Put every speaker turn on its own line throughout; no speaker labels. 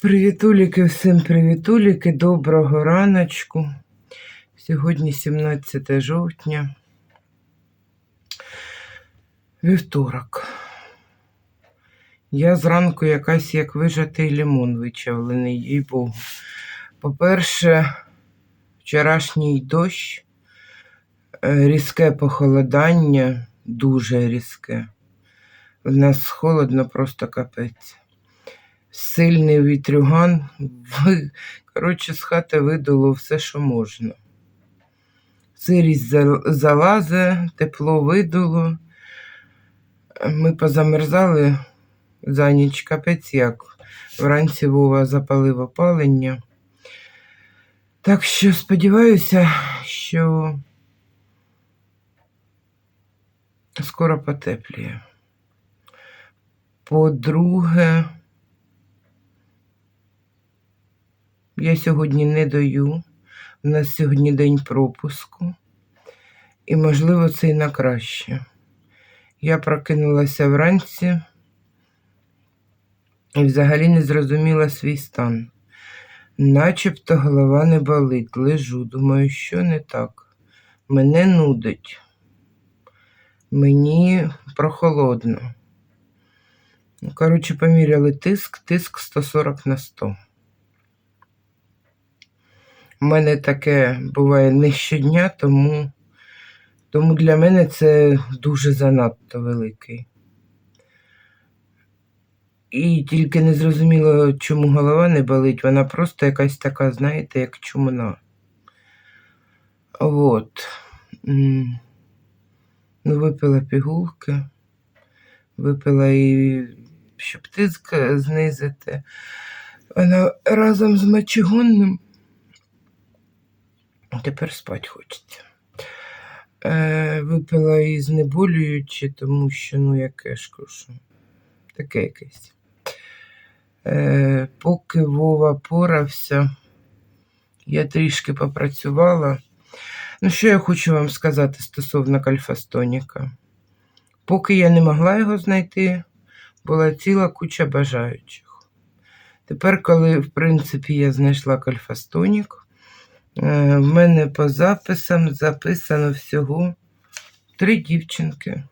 Привітуліки, всім привітуліки, доброго раночку. Сьогодні 17 жовтня. Вівторок. Я зранку якась як вижатий лимон вичавлений, їй Богу. По-перше, вчорашній дощ, е, різке похолодання, дуже різке. У нас холодно, просто капець. Сильний вітрюган, коротше, з хати видало все, що можна. Сирість за- залазе, тепло видуло. Ми позамерзали за ніч капець як. Вранці Вова запалив опалення. Так що сподіваюся, що скоро потепліє. По-друге, я сьогодні не даю. У нас сьогодні день пропуску. І, можливо, це і на краще. Я прокинулася вранці і взагалі не зрозуміла свій стан. Начебто голова не болить, лежу. Думаю, що не так. Мене нудить. Мені прохолодно. Ну, Коротше, поміряли тиск, тиск 140 на 100. У мене таке буває не щодня, тому, тому для мене це дуже занадто великий. І тільки не зрозуміло, чому голова не болить, вона просто якась така, знаєте, як чумна. От. Ну, випила пігулки, випила і щоб тиск знизити. Вона разом з мочегонним. Тепер спать хочеться. Е, випила і знеболюючи, тому що, ну, яке ж кажу, таке якесь. Е, поки Вова порався, я трішки попрацювала. Ну, що я хочу вам сказати стосовно кальфастоніка? Поки я не могла його знайти, була ціла куча бажаючих. Тепер, коли, в принципі, я знайшла кальфастонік, Е, В мене по записам записано всього три дівчинки,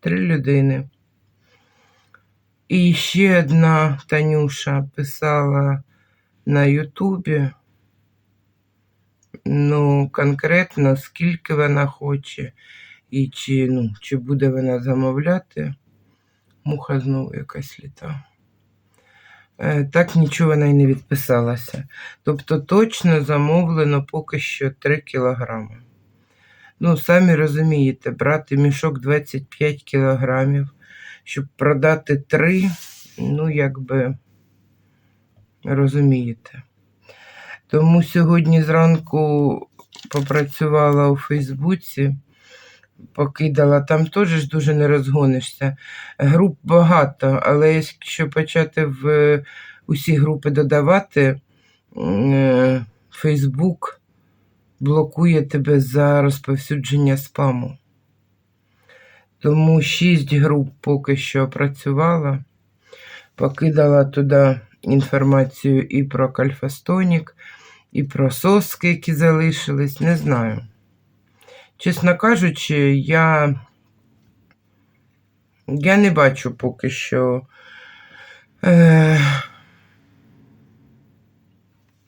три людини. І ще одна Танюша писала на Ютубі, ну, конкретно, скільки вона хоче, і чи, ну, чи буде вона замовляти. Муха знову якась літа. Е, Так нічого вона й не відписалася. Тобто точно замовлено поки що 3 кілограми. Ну, самі розумієте, брати мішок 25 кілограмів, щоб продати 3, ну, якби розумієте. Тому сьогодні зранку попрацювала у Фейсбуці, покидала, там теж дуже не розгонишся. Груп багато, але якщо почати в усі групи додавати, е, Фейсбук блокує тебе за розповсюдження спаму. Тому шість груп поки що працювала, покидала туди інформацію і про кальфастонік, і про соски, які залишились, не знаю. Чесно кажучи, я, я не бачу поки що. Е,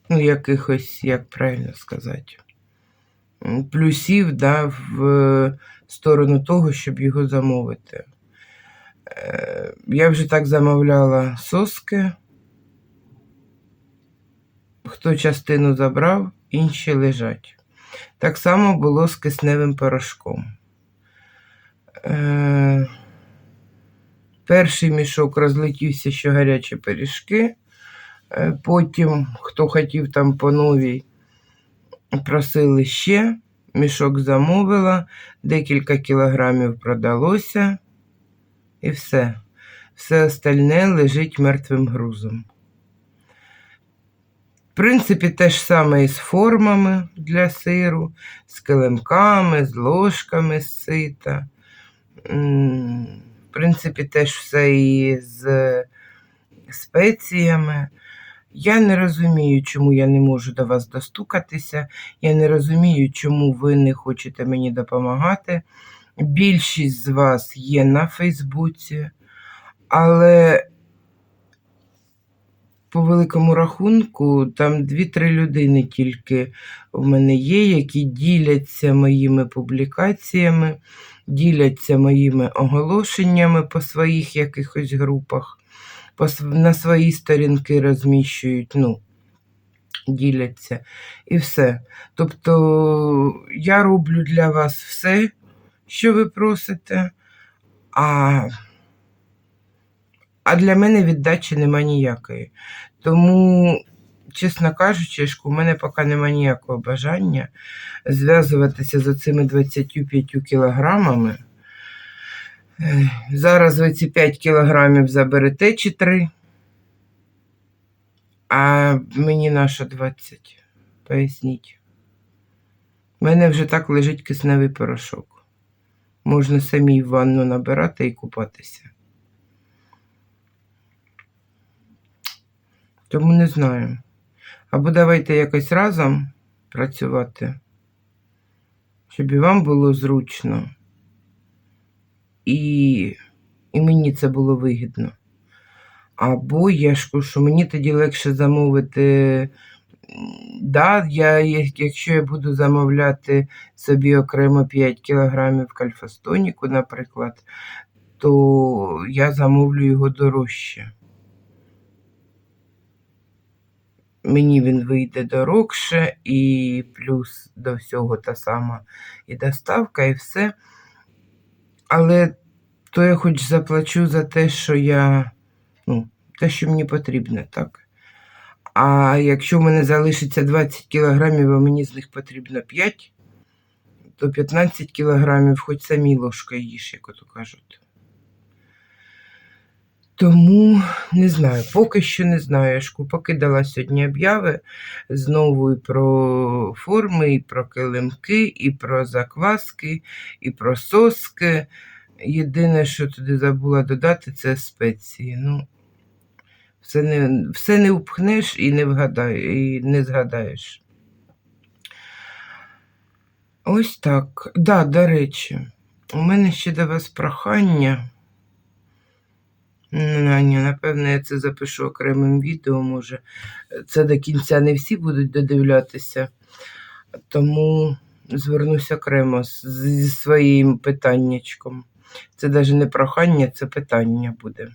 якихось, як правильно сказати, плюсів да, в сторону того, щоб його замовити. Е, Я вже так замовляла соски. Хто частину забрав, інші лежать. Так само було з кисневим порошком. Е, Перший мішок розлетівся, що гарячі пиріжки. Е, Потім, хто хотів там по новій, просили ще. Мішок замовила, декілька кілограмів продалося, і все. Все остальне лежить мертвим грузом. В принципі, те ж саме і з формами для сиру, з килимками, з ложками з сита. В принципі, теж все і з спеціями. Я не розумію, чому я не можу до вас достукатися. Я не розумію, чому ви не хочете мені допомагати. Більшість з вас є на Фейсбуці, але по великому рахунку там 2-3 людини тільки в мене є, які діляться моїми публікаціями, діляться моїми оголошеннями по своїх якихось групах, на свої сторінки розміщують, ну, діляться і все. Тобто я роблю для вас все, що ви просите, а, а для мене віддачі нема ніякої. Тому, чесно кажучи, у мене поки нема ніякого бажання зв'язуватися з цими 25 кілограмами. Зараз ви ці 5 кілограмів заберете чи 3, а мені наша 20. Поясніть. У мене вже так лежить кисневий порошок. Можна самій в ванну набирати і купатися. Тому не знаю. Або давайте якось разом працювати, щоб і вам було зручно. І, і мені це було вигідно. Або я ж кажу, що мені тоді легше замовити. Да, я, якщо я буду замовляти собі окремо 5 кілограмів кальфастоніку, наприклад, то я замовлю його дорожче. Мені він вийде дорогше, і плюс до всього та сама і доставка, і все. Але то я хоч заплачу за те, що я, ну, те, що мені потрібно, так. А якщо в мене залишиться 20 кілограмів, а мені з них потрібно 5, то 15 кілограмів хоч самі ложкою їж, як ото кажуть. Тому не знаю, поки що не знаю. Я ж покидала сьогодні обяви знову і про форми, і про килимки, і про закваски, і про соски. Єдине, що туди забула додати, це спеції. Ну, все не, все не впхнеш і не вгадає, і не згадаєш. Ось так. Да, до речі, у мене ще до вас прохання. Ну, ні, напевно, я це запишу окремим відео, може. Це до кінця не всі будуть додивлятися, тому звернуся окремо зі своїм питаннячком. Це навіть не прохання, це питання буде.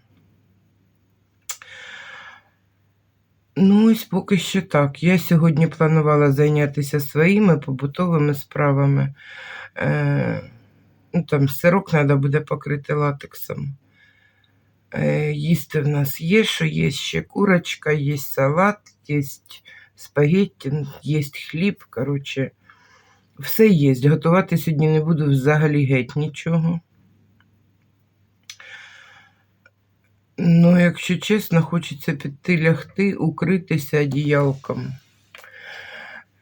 Ну, ось поки що так. Я сьогодні планувала зайнятися своїми побутовими справами. Е, ну, там сирок треба буде покрити латексом. Е, їсти в нас є, що є ще курочка, є салат, є спагетті, є хліб. Коротше, все є. Готувати сьогодні не буду взагалі геть нічого. Ну, якщо чесно, хочеться піти лягти, укритися одіялком,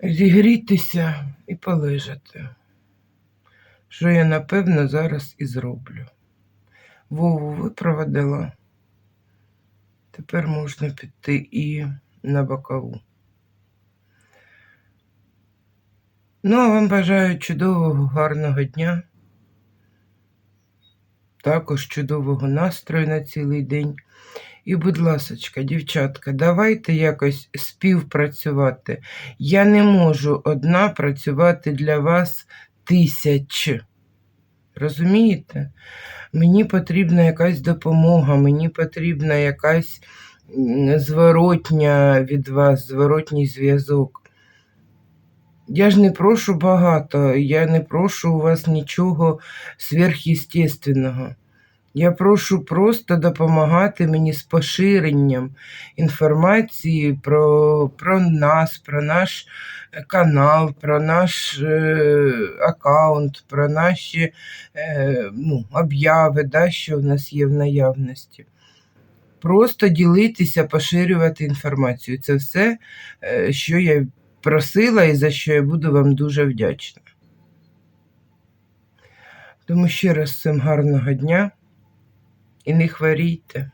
зігрітися і полежати. Що я, напевно, зараз і зроблю. Вову випроводила. Тепер можна піти і на бокову. Ну, а вам бажаю чудового, гарного дня. Також чудового настрою на цілий день. І, будь ласочка, дівчатка, давайте якось співпрацювати. Я не можу одна працювати для вас тисяч. Розумієте? Мені потрібна якась допомога, мені потрібна якась зворотня від вас, зворотній зв'язок. Я ж не прошу багато, я не прошу у вас нічого сверхъестественного. Я прошу просто допомагати мені з поширенням інформації про, про нас, про наш канал, про наш е, аккаунт, про наші е, ну, обяви, да, що в нас є в наявності. просто ділитися, поширювати інформацію. Це все, е, що я просила і за що я буду вам дуже вдячна. Тому ще раз всім гарного дня і не хворійте.